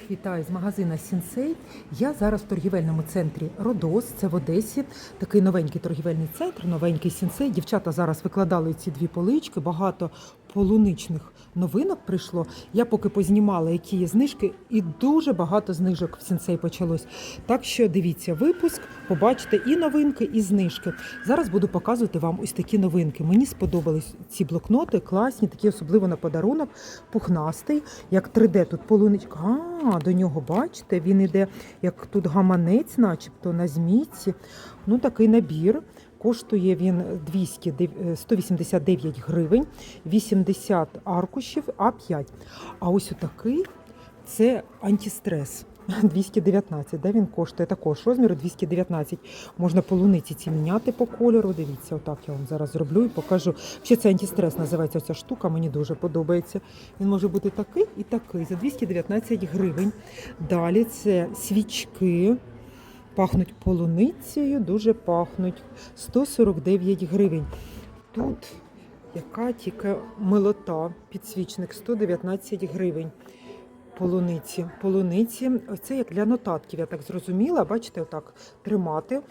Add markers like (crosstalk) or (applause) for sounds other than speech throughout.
Всіх вітаю з магазина Сінсей. Я зараз в торгівельному центрі Родос, це в Одесі. Такий новенький торгівельний центр, новенький Сінсей. Дівчата зараз викладали ці дві полички. Багато полуничних новинок прийшло. Я поки познімала, які є знижки, і дуже багато знижок в Сінсей почалось. Так що дивіться випуск, побачите і новинки, і знижки. Зараз буду показувати вам ось такі новинки. Мені сподобались ці блокноти, класні, такі особливо на подарунок, пухнастий, як 3D тут полуничка. А, до нього бачите, він іде як тут гаманець, начебто на змійці. Ну, такий набір. Коштує він 200, 189 гривень, 80 аркушів, А5. А ось отакий це антистрес. (laughs) 219, да, він коштує також розміру 219. Можна полуниці ці міняти по кольору. Дивіться, отак я вам зараз зроблю і покажу. Ще це антистрес називається ця штука, мені дуже подобається. Він може бути такий і такий за 219 гривень. Далі це свічки. Пахнуть полуницею, дуже пахнуть. 149 гривень. Тут яка тільки милота, підсвічник 119 гривень. Полуниці. Полуниці, це як для нотатків, я так зрозуміла. Бачите, отак тримати.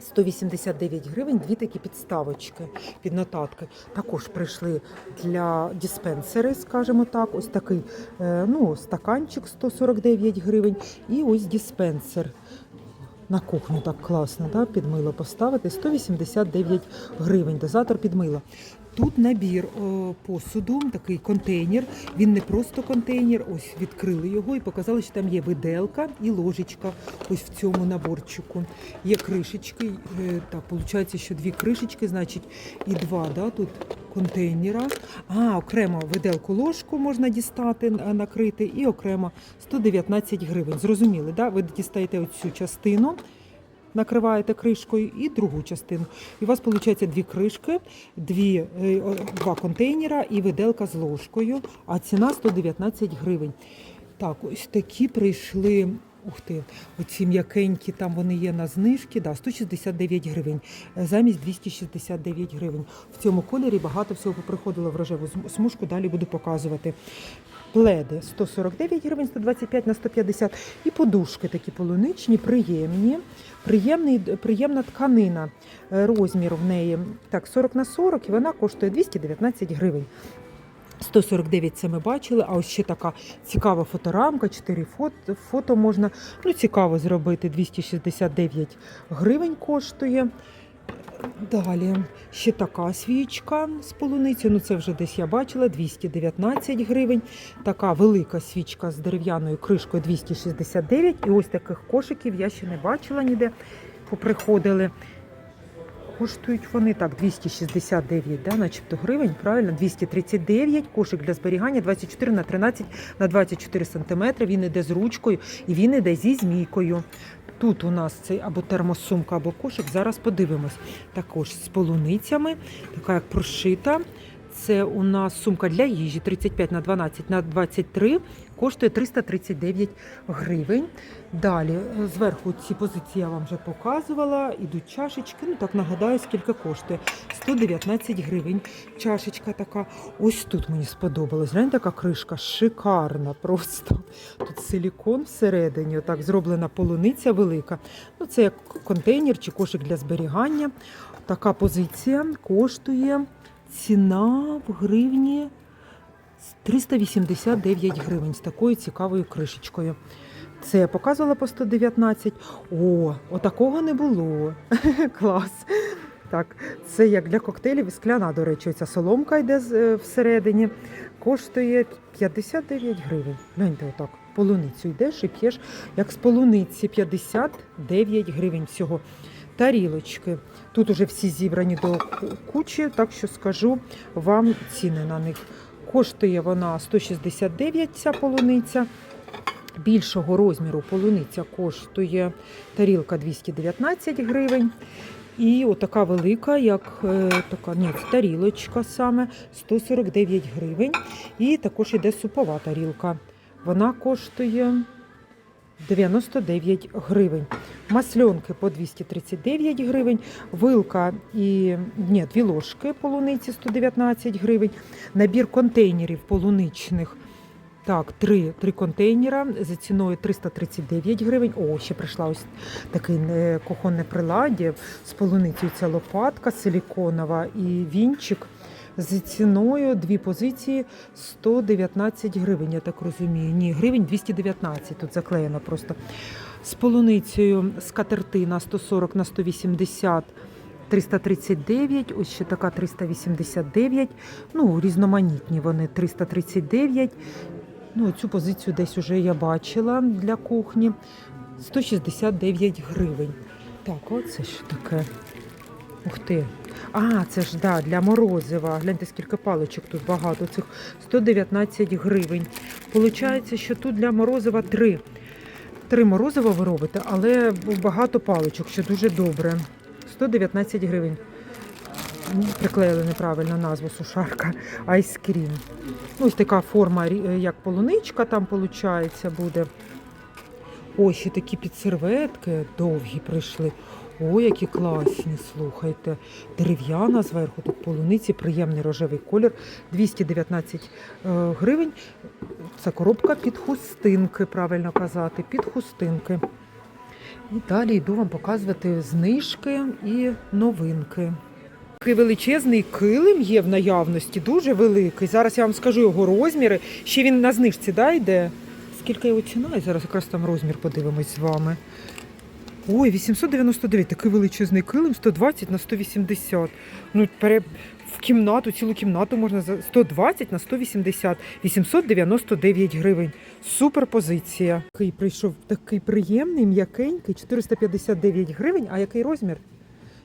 189 гривень, дві такі підставочки під нотатки. Також прийшли для диспенсери, скажімо так. Ось такий е, ну, стаканчик 149 гривень. І ось диспенсер. На кухню так класно, да? під мило поставити 189 гривень. Дозатор під мило. Тут набір о, посуду, такий контейнер. Він не просто контейнер. Ось відкрили його і показали, що там є виделка і ложечка. Ось в цьому наборчику. Є кришечки. е, Так, виходить, що дві кришечки, значить, і два да, тут контейнера. А, окремо виделку ложку можна дістати, накрити, і окремо 119 гривень. Зрозуміли, да? ви дістаєте оцю частину. Накриваєте кришкою і другу частину. І у вас виходить дві кришки, дві, е, два контейнера і виделка з ложкою, а ціна 119 гривень. Так, ось такі прийшли. Ух ти, оці м'якенькі, там вони є на знижки, да, 169 гривень, е, замість 269 гривень. В цьому кольорі багато всього приходило в рожеву смужку, далі буду показувати. Пледи 149 гривень, 125 на 150. І подушки такі полуничні, приємні. Приємний, приємна тканина. Е, Розмір в неї так, 40 на 40 і вона коштує 219 гривень. 149 це ми бачили, а ось ще така цікава фоторамка, 4 фото, фото можна. Ну, цікаво зробити. 269 гривень коштує. Далі ще така свічка з полуниці. Ну це вже десь я бачила, 219 гривень. Така велика свічка з дерев'яною кришкою 269. І ось таких кошиків я ще не бачила ніде. Поприходили. Коштують вони так, 269, да, начебто гривень, правильно, 239, кошик для зберігання 24 на 13 на 24 сантиметри. Він іде з ручкою і він іде зі змійкою. Тут у нас цей або термосумка, або кошик. Зараз подивимось. Також з полуницями, така як прошита. Це у нас сумка для їжі 35 на 12 на 23, коштує 339 гривень. Далі е, зверху ці позиції я вам вже показувала. Ідуть чашечки. Ну так нагадаю, скільки коштує. 119 гривень. Чашечка така. Ось тут мені сподобалось. Гляньте, така кришка шикарна просто. Тут силікон всередині, отак зроблена полуниця велика. Ну, це як контейнер чи кошик для зберігання. Така позиція коштує. Ціна в гривні 389 гривень з такою цікавою кришечкою. Це я показувала по 119. О, отакого не було. (laughs) Клас. Так, це як для коктейлів і скляна, до речі, ця соломка йде е, всередині. Коштує 59 гривень. Гляньте, отак. Полуницю йдеш і п'єш, як з полуниці 59 гривень всього. Тарілочки. Тут уже всі зібрані до кучі, так що скажу вам ціни на них. Коштує вона 169 ця полуниця. Більшого розміру полуниця коштує тарілка 219 гривень. І отака велика, як е, така ні, тарілочка саме 149 гривень. І також іде супова тарілка. Вона коштує 99 гривень. Масльонки по 239 гривень, вилка і ні, дві ложки полуниці 119 гривень, набір контейнерів полуничних Так, три, три контейнера за ціною 339 гривень. О, ще прийшла ось таке е, кухонне приладдя з полуницею. Це лопатка силіконова і вінчик. За ціною дві позиції 119 гривень, я так розумію. Ні, гривень 219 тут заклеєно просто. З полуницею скатертина 140 на 180 339, ось ще така 389. Ну, різноманітні вони 339. Ну, цю позицію десь уже я бачила для кухні. 169 гривень. Так, оце що таке. Ух ти. А, це ж да, для морозива. Гляньте, скільки паличок тут багато. Цих 119 гривень. Получається, що тут для морозива три. Три морозива ви робите, але багато паличок, що дуже добре. 119 гривень. Приклеїли неправильно назву сушарка айскрім. Ну, Ось така форма, як полуничка там виходить, буде. Ось ще такі підсерветки довгі прийшли. Ой, які класні, слухайте. Дерев'яна зверху, тут полуниці, приємний рожевий колір. 219 е, гривень. Це коробка під хустинки, правильно казати, під хустинки. І далі йду вам показувати знижки і новинки. Такий величезний килим є в наявності, дуже великий. Зараз я вам скажу його розміри. Ще він на знижці да, йде. Скільки його ціна? І зараз якраз там розмір подивимось з вами. Ой, 899, такий величезний килим, 120 на 180. Ну, пере... в кімнату, цілу кімнату можна за 120 на 180, 899 гривень. Супер позиція. Такий прийшов такий приємний, м'якенький, 459 гривень. А який розмір?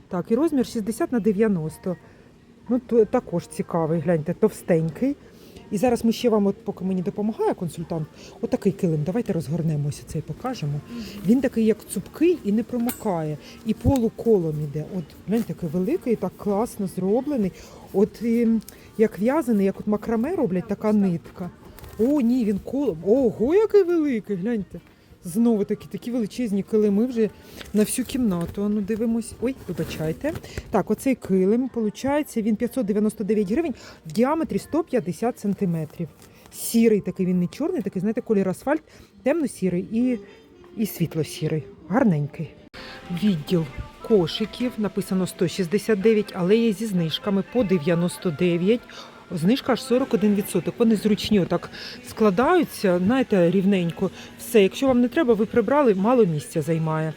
Так, і розмір 60 на 90. Ну, то також цікавий, гляньте, товстенький. І зараз ми ще вам, от, поки мені допомагає консультант, отакий килим. Давайте розгорнемося цей покажемо. Він такий, як цупкий і не промокає. І полуколом іде. От він такий великий, так класно зроблений. От як в'язаний, як от макраме роблять, така нитка. О, ні, він колом. Ого, який великий, гляньте. Знову такі такі величезні килими вже на всю кімнату. Ну, дивимось. Ой, вибачайте. Так, оцей килим, виходить, він 599 гривень в діаметрі 150 сантиметрів. Сірий такий, він не чорний, такий, знаєте, колір асфальт, темно-сірий і, і світло-сірий. Гарненький. Відділ кошиків написано 169, але є зі знижками по 99. Знижка аж 41%. Вони зручні отак складаються, знаєте, рівненько. Все, якщо вам не треба, ви прибрали, мало місця займає.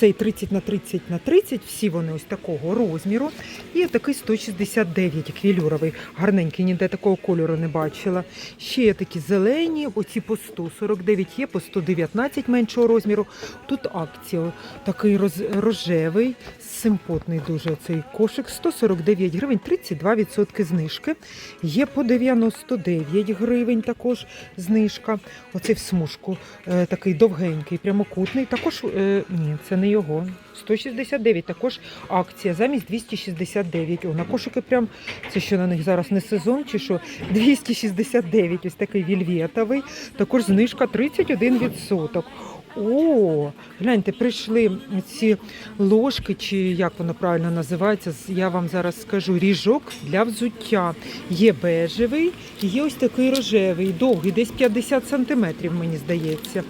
Цей 30 на 30 на 30, всі вони ось такого розміру. І такий 169 квілюровий, гарненький, ніде такого кольору не бачила. Ще є такі зелені, оці по 149 є, по 119 меншого розміру. Тут акція, такий роз, рожевий, симпотний дуже цей кошик. 149 гривень, 32% знижки. Є по 99 гривень також знижка. Оцей в смужку, е, такий довгенький, прямокутний. Також, е, ні, це не його. 169, також акція замість 269. О, на кошики прям, це що на них зараз не сезон чи що? 269, ось такий вільветовий. Також знижка 31%. О, гляньте, прийшли ці ложки, чи як воно правильно називається. Я вам зараз скажу. Ріжок для взуття. Є бежевий, і є ось такий рожевий, довгий, десь 50 сантиметрів, мені здається.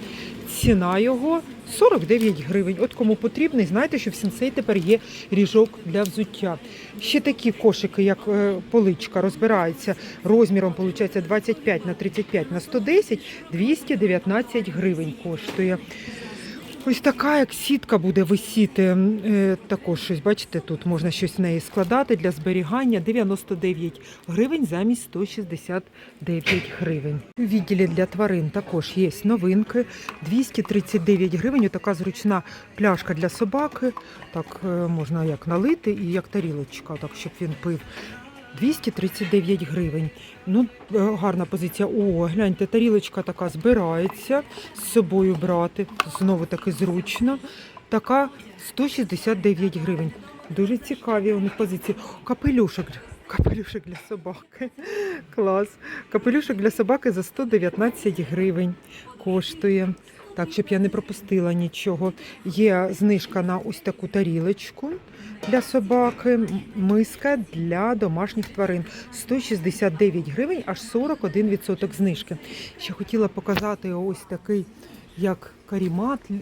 Ціна його 49 гривень. От кому потрібний, знаєте, що в сенсей тепер є ріжок для взуття. Ще такі кошики, як е, поличка, розбираються розміром, виходить, 25 на 35 на 110, 219 гривень коштує. Ось така, як сітка буде висіти. е, Також щось, бачите, тут можна щось в неї складати для зберігання. 99 гривень замість 169 гривень. У відділі для тварин також є новинки. 239 гривень. Така зручна пляшка для собаки. Так е, можна як налити і як тарілочка, так щоб він пив. 239 гривень. Ну, е, гарна позиція. О, гляньте, тарілочка така збирається з собою брати. Знову таки зручно. Така 169 гривень. Дуже цікаві у них позиції. Капелюшок. Капелюшок для собаки. Клас. Капелюшок для собаки за 119 гривень коштує. Так, щоб я не пропустила нічого. Є знижка на ось таку тарілочку для собаки, миска для домашніх тварин. 169 гривень, аж 41% знижки. Ще хотіла показати ось такий, як карімат е,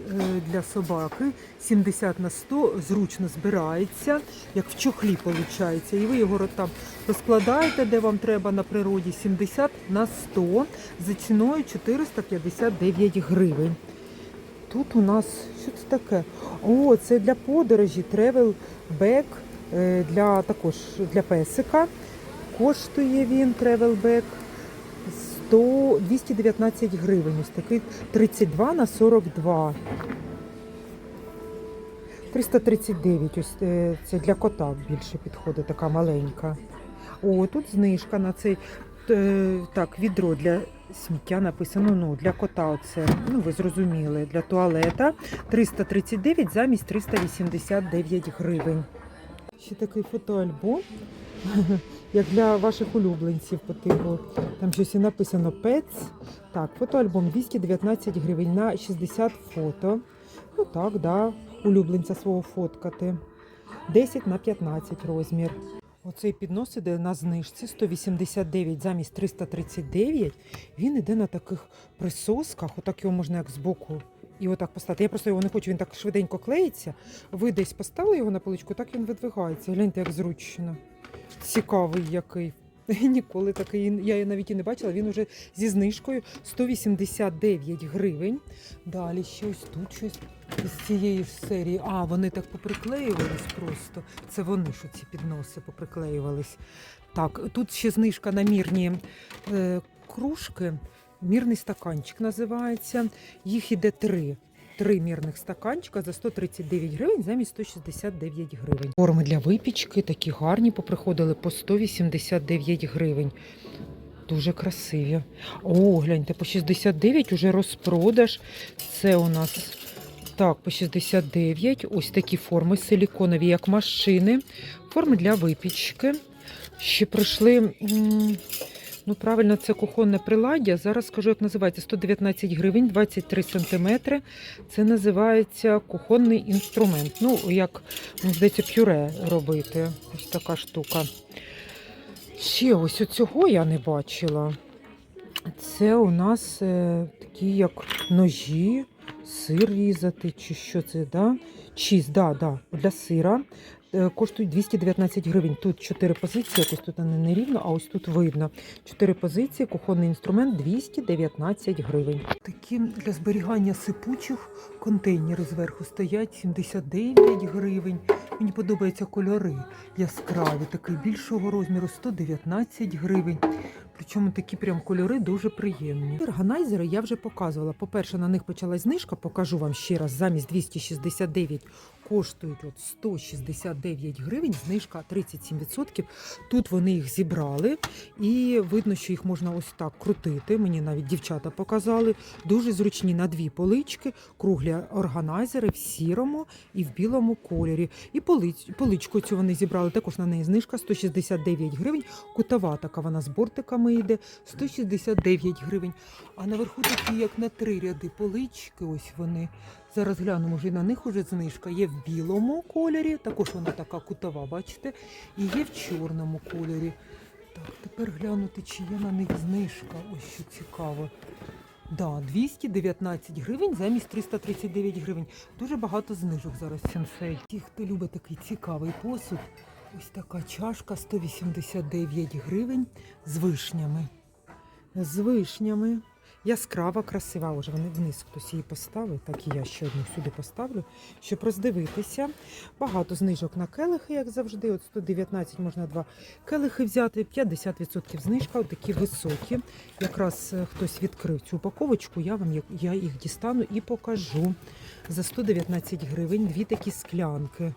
для собаки. 70 на 100, зручно збирається, як в чохлі виходить. І ви його там розкладаєте, де вам треба на природі, 70 на 100 за ціною 459 гривень. Тут у нас що це таке? О, це для подорожі bag е, для також для песика. Коштує він travel bag 100, 219 гривень. Ось такий 32 на 42. 339, ось е, це для кота більше підходить, така маленька. О, тут знижка на цей е, так, відро для сміття написано. Ну, для кота оце, ну ви зрозуміли, для туалета 339 замість 389 гривень. Ще такий фотоальбом, (laughs) як для ваших улюбленців по типу. Там щось і написано Pets. Так, фотоальбом 219 гривень на 60 фото. Ну так, да, улюбленця свого фоткати. 10 на 15 розмір. Оцей піднос іде на знижці 189 замість 339. Він іде на таких присосках, отак його можна як збоку. І отак поставити. Я просто його не хочу, він так швиденько клеїться. Ви десь поставили його на поличку, так він видвигається. Гляньте, як зручно. Цікавий який. (laughs) Ніколи такий, я навіть і не бачила, він уже зі знижкою 189 гривень. Далі ще ось тут щось з цієї ж серії. А, вони так поприклеювались просто. Це вони, що ці підноси поприклеювались. Так, тут ще знижка на мірні е, кружки. Мірний стаканчик називається. Їх іде три. Три мірних стаканчика за 139 гривень замість 169 гривень. Форми для випічки такі гарні, поприходили по 189 гривень. Дуже красиві. О, гляньте, по 69 уже розпродаж. Це у нас так, по 69. Ось такі форми силіконові, як машини. Форми для випічки. Ще прийшли. м, Ну, правильно, це кухонне приладдя. Зараз скажу, як називається 119 гривень, 23 сантиметри. Це називається кухонний інструмент. Ну, як здається, пюре робити. Ось така штука. Ще ось оцього я не бачила. Це у нас е, такі як ножі, сир різати, чи що це, да? Чіз, да, да, для сира. Е, Коштують 219 гривень. Тут 4 позиції, якось тут вони не рівно, а ось тут видно. 4 позиції, кухонний інструмент 219 гривень. Такі для зберігання сипучих контейнери зверху стоять 79 гривень. Мені подобаються кольори яскраві, такий більшого розміру 119 гривень. Причому такі прям кольори дуже приємні. Органайзери я вже показувала. По-перше, на них почалась знижка, покажу вам ще раз. Замість 269 коштують от 169 гривень, знижка 37%. Тут вони їх зібрали, і видно, що їх можна ось так крутити. Мені навіть дівчата показали. Дуже зручні на дві полички, круглі органайзери в сірому і в білому кольорі. І поличку цю вони зібрали. Також на неї знижка 169 гривень. Кутова така вона з бортиками йде 169 гривень. А наверху такі, як на три ряди полички, ось вони. Зараз глянемо, вже на них уже знижка. Є в білому кольорі, також вона така кутова, бачите, і є в чорному кольорі. Так, тепер глянути, чи є на них знижка. Ось що цікаво. Да, 219 гривень замість 339 гривень. Дуже багато знижок зараз сенсей. Ті, хто любить такий цікавий посуд, ось така чашка 189 гривень з вишнями. З вишнями. Яскрава, красива. Уже вони вниз хтось її поставив, так і я ще одну сюди поставлю, щоб роздивитися. Багато знижок на келихи, як завжди. От 119 можна два келихи взяти, 50% знижка, такі високі. Якраз е, хтось відкрив цю упаковочку, я вам я їх дістану і покажу. За 119 гривень дві такі склянки.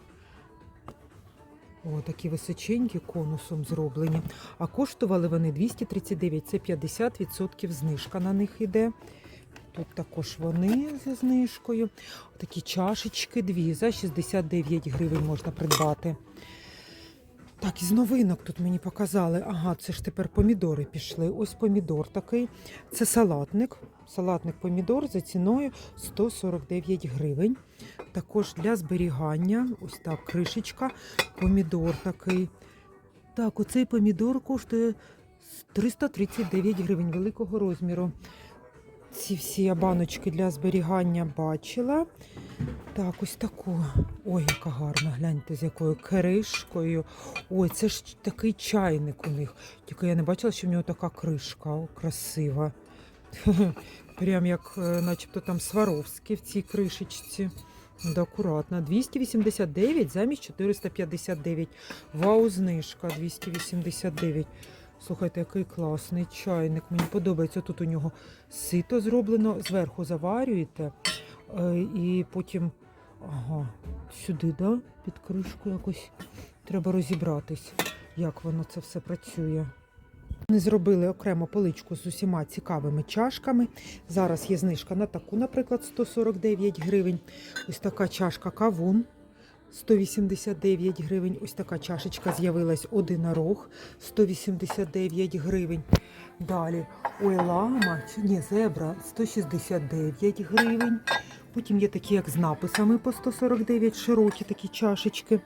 О, такі височенькі конусом зроблені. А коштували вони 239, це 50% знижка на них іде. Тут також вони зі знижкою. Такі чашечки дві за 69 гривень можна придбати. Так, із новинок тут мені показали. Ага, це ж тепер помідори пішли. Ось помідор такий. Це салатник. Салатник помідор за ціною 149 гривень. Також для зберігання, ось так, кришечка, помідор такий. Так, оцей помідор коштує 339 гривень великого розміру. Ці всі я баночки для зберігання бачила. Так, ось таку. Ой, яка гарна, гляньте, з якою кришкою. Ой, це ж такий чайник у них. Тільки я не бачила, що в нього така кришка О, красива. (laughs) Прям як е, начебто там Сваровський в цій кришечці. Да, 289 замість 459. Вау, знижка 289. Слухайте, який класний чайник. Мені подобається. Тут у нього сито зроблено, зверху заварюєте. е, І потім ага, сюди, да, під кришку якось треба розібратись, як воно це все працює. Вони зробили окремо поличку з усіма цікавими чашками. Зараз є знижка на таку, наприклад, 149 гривень. Ось така чашка кавун. 189 гривень. Ось така чашечка з'явилась одинорог 189 гривень. Далі ой, лама, ні, зебра 169 гривень. Потім є такі, як з написами по 149 широкі такі чашечки.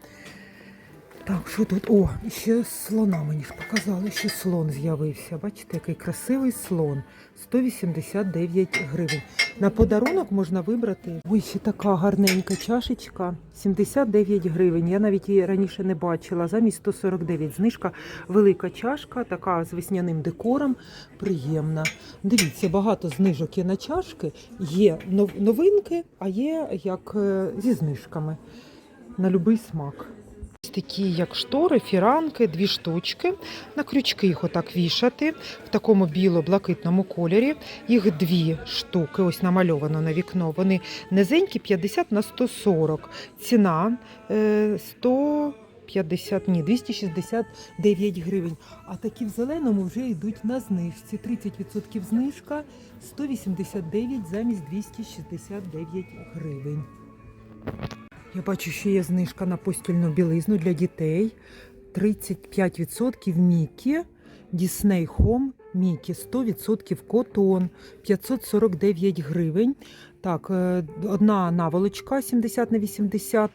Так, що тут? О, ще слона мені ж показали, ще слон з'явився. Бачите, який красивий слон. 189 гривень. На подарунок можна вибрати. Ой, ще така гарненька чашечка. 79 гривень. Я навіть її раніше не бачила. Замість 149. Знижка велика чашка, така з весняним декором. Приємна. Дивіться, багато знижок є на чашки. Є новинки, а є як е, зі знижками. На будь-який смак. Такі, як штори, фіранки, дві штучки. На крючки їх отак вішати в такому біло-блакитному кольорі. Їх дві штуки, ось намальовано на вікно. Вони низенькі 50 на 140. Ціна е, 150, ні, 269 гривень. А такі в зеленому вже йдуть на знижці. 30% знижка 189 замість 269 гривень. Я бачу, що є знижка на постільну білизну для дітей. 35% Мікі, Дісней Хом, Мікі, 100% котон, 549 гривень. Так, е, одна наволочка 70 на 80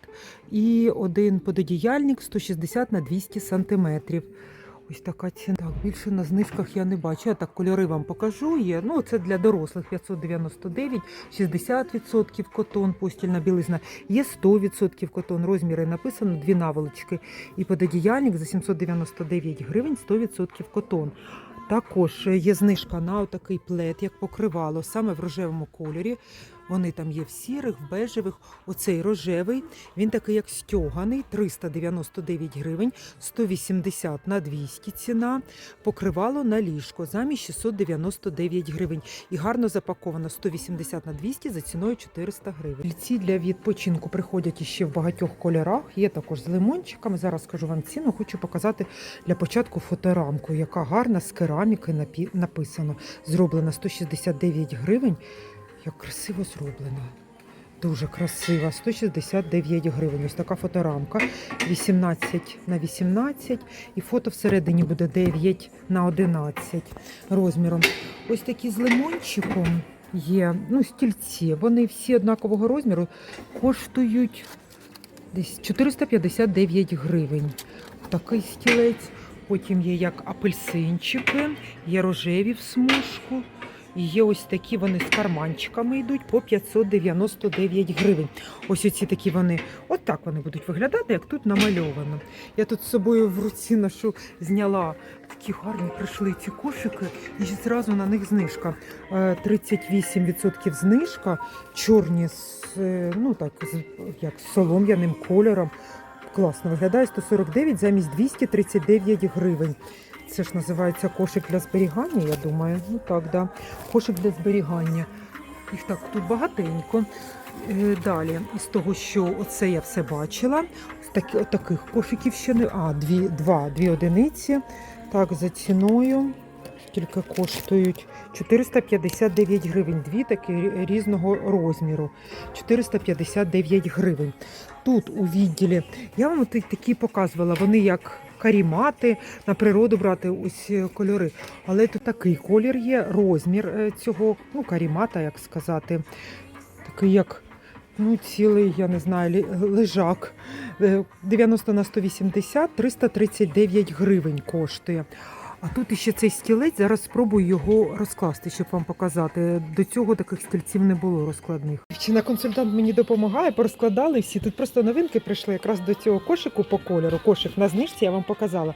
і один пододіяльник 160 на 200 сантиметрів. Ось така ціна. Так, більше на знижках я не бачу. Я так кольори вам покажу. Є. Ну, це для дорослих 599, 60% котон, постільна білизна. Є 100% котон. Розміри написано, дві наволочки. І пододіяльник за 799 гривень 100% котон. Також є знижка на отакий плед, як покривало, саме в рожевому кольорі. Вони там є в сірих, в бежевих. Оцей рожевий, він такий як стьоганий, 399 гривень, 180 на 200 ціна. Покривало на ліжко замість 699 гривень. І гарно запаковано 180 на 200 за ціною 400 гривень. Ліці для відпочинку приходять іще в багатьох кольорах. Є також з лимончиками. Зараз скажу вам ціну. Хочу показати для початку фоторамку, яка гарна з кераміки написано. Зроблена 169 гривень. Як красиво зроблена. Дуже красива. 169 гривень. Ось така фоторамка. 18 на 18. І фото всередині буде 9 на 11 розміром. Ось такі з лимончиком є. Ну, стільці. Вони всі однакового розміру коштують десь 459 гривень. Такий стілець. Потім є як апельсинчики, є рожеві в смужку. Є ось такі вони з карманчиками йдуть по 599 гривень. Ось оці такі вони, от так вони будуть виглядати, як тут намальовано. Я тут з собою в руці ношу, зняла такі гарні прийшли ці кошики, і зразу на них знижка. Е, 38% знижка, чорні з, е, ну так, з, як з солом'яним кольором. Класно виглядає 149 замість 239 гривень. Це ж називається кошик для зберігання, я думаю. Ну так, да. Кошик для зберігання. Їх так тут багатенько. Е, Далі, із того, що оце я все бачила. От таких кошиків ще не. А, дві, два, дві одиниці. Так, за ціною. Скільки коштують? 459 гривень. Дві такі різного розміру. 459 гривень. Тут у відділі, я вам такі показувала, вони як карімати, на природу брати ось е, кольори. Але тут такий колір є, розмір е, цього, ну, карімата, як сказати, такий як. Ну, цілий, я не знаю, лежак. Е, 90 на 180, 339 гривень коштує. А тут іще цей стілець, зараз спробую його розкласти, щоб вам показати. До цього таких стільців не було розкладних. Дівчина консультант мені допомагає, порозкладали всі. Тут просто новинки прийшли якраз до цього кошику по кольору. Кошик на знижці я вам показала.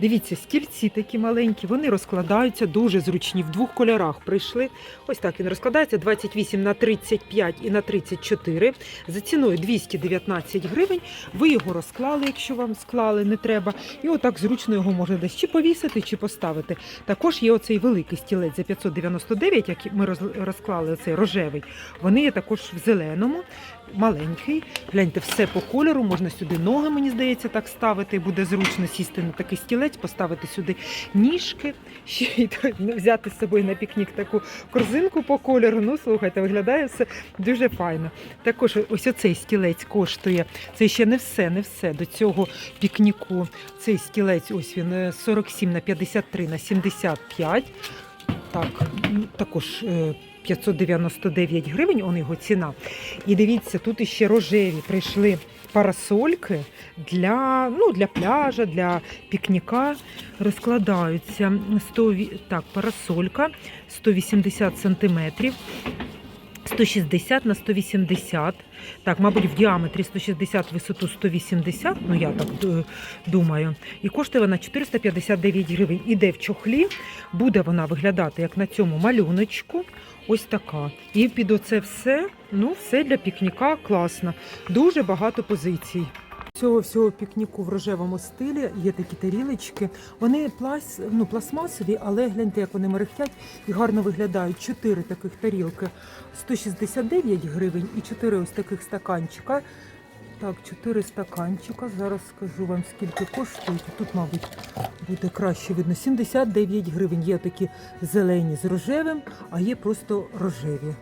Дивіться, стільці такі маленькі, вони розкладаються дуже зручні. В двох кольорах прийшли. Ось так він розкладається 28 на 35 і на 34. За ціною 219 гривень. Ви його розклали, якщо вам склали, не треба. І отак зручно його можна десь чи повісити, чи поставити. Також є оцей великий стілець за 599, який ми розклали, оцей рожевий. Вони є також в зеленому, маленький. Гляньте, все по кольору. Можна сюди ноги, мені здається, так ставити. Буде зручно сісти на такий стілець, поставити сюди ніжки, ще й ну, взяти з собою на пікнік таку корзинку по кольору. Ну, слухайте, виглядає все дуже файно. Також ось оцей стілець коштує. Це ще не все, не все до цього пікніку. Цей стілець, ось він е, 47 на 53 на 75. Так, також е, 599 гривень, он його ціна. І дивіться, тут іще рожеві прийшли парасольки для, ну, для пляжа, для пікніка. Розкладаються 100, так, парасолька 180 сантиметрів. 160 на 180. Так, мабуть, в діаметрі 160, висоту 180, ну я так думаю. І коштує вона 459 гривень. Іде в чохлі, буде вона виглядати як на цьому малюночку. Ось така. І під оце все, ну, все для пікніка класно. Дуже багато позицій. Цього всього пікніку в рожевому стилі є такі тарілочки. Вони плас, ну, пластмасові, але гляньте, як вони мерехтять і гарно виглядають. Чотири таких тарілки 169 гривень і чотири ось таких стаканчика. Так, чотири стаканчика. Зараз скажу вам, скільки коштують. Тут, мабуть, буде краще видно. 79 гривень. Є такі зелені з рожевим, а є просто рожеві.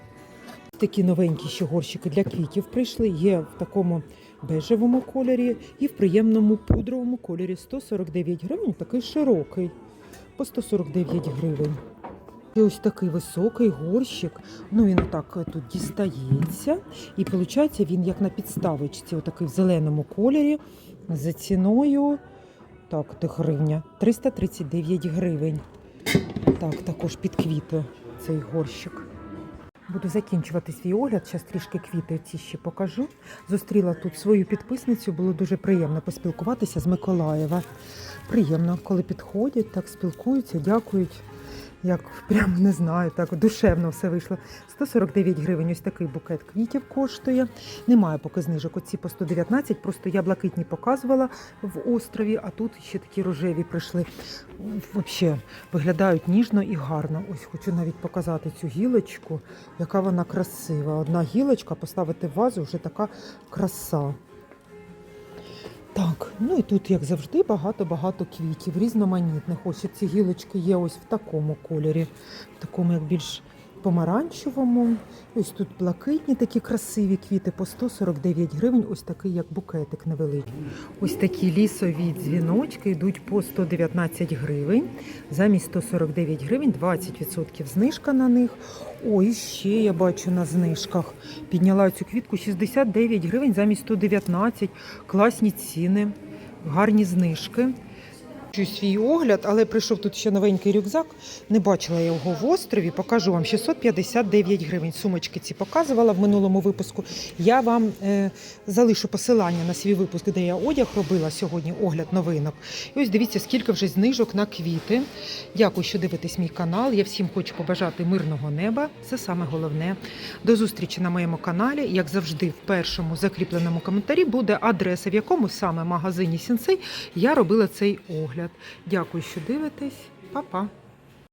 Такі новенькі ще горщики для квітів прийшли. Є в такому бежевому кольорі і в приємному пудровому кольорі 149 гривень. Такий широкий, по 149 гривень. І ось такий високий горщик. Ну він отак тут дістається. І виходить, він як на підставочці, отакий в зеленому кольорі за ціною. Так, де гривня 339 гривень. Так, також під квіти цей горщик. Буду закінчувати свій огляд. Зараз трішки квіти ці ще покажу. Зустріла тут свою підписницю. Було дуже приємно поспілкуватися з Миколаєва. Приємно, коли підходять, так спілкуються, дякують. Як прямо не знаю, так душевно все вийшло. 149 гривень. Ось такий букет квітів коштує. Немає поки знижок. Оці по 119, просто я блакитні показувала в острові, а тут ще такі рожеві прийшли. Взагалі виглядають ніжно і гарно. Ось хочу навіть показати цю гілочку, яка вона красива. Одна гілочка поставити в вазу вже така краса. Так, ну і тут, як завжди, багато-багато квітів, різноманітних. Ось ці гілочки є ось в такому кольорі, в такому як більш помаранчевому. Ось тут блакитні такі красиві квіти по 149 гривень. Ось такий як букетик невеликий. Ось такі лісові дзвіночки йдуть по 119 гривень. Замість 149 гривень 20% знижка на них. Ой, ще я бачу на знижках. Підняла цю квітку 69 гривень замість 119. Класні ціни, гарні знижки. Свій огляд, але прийшов тут ще новенький рюкзак. Не бачила я його в острові. Покажу вам 659 гривень. Сумочки ці показувала в минулому випуску. Я вам е, залишу посилання на свій випуск, де я одяг робила сьогодні огляд новинок. І ось дивіться, скільки вже знижок на квіти. Дякую, що дивитесь мій канал. Я всім хочу побажати мирного неба. Це саме головне. До зустрічі на моєму каналі. Як завжди, в першому закріпленому коментарі буде адреса, в якому саме магазині Сінсей я робила цей огляд. Дякую, що дивитесь. Па-па!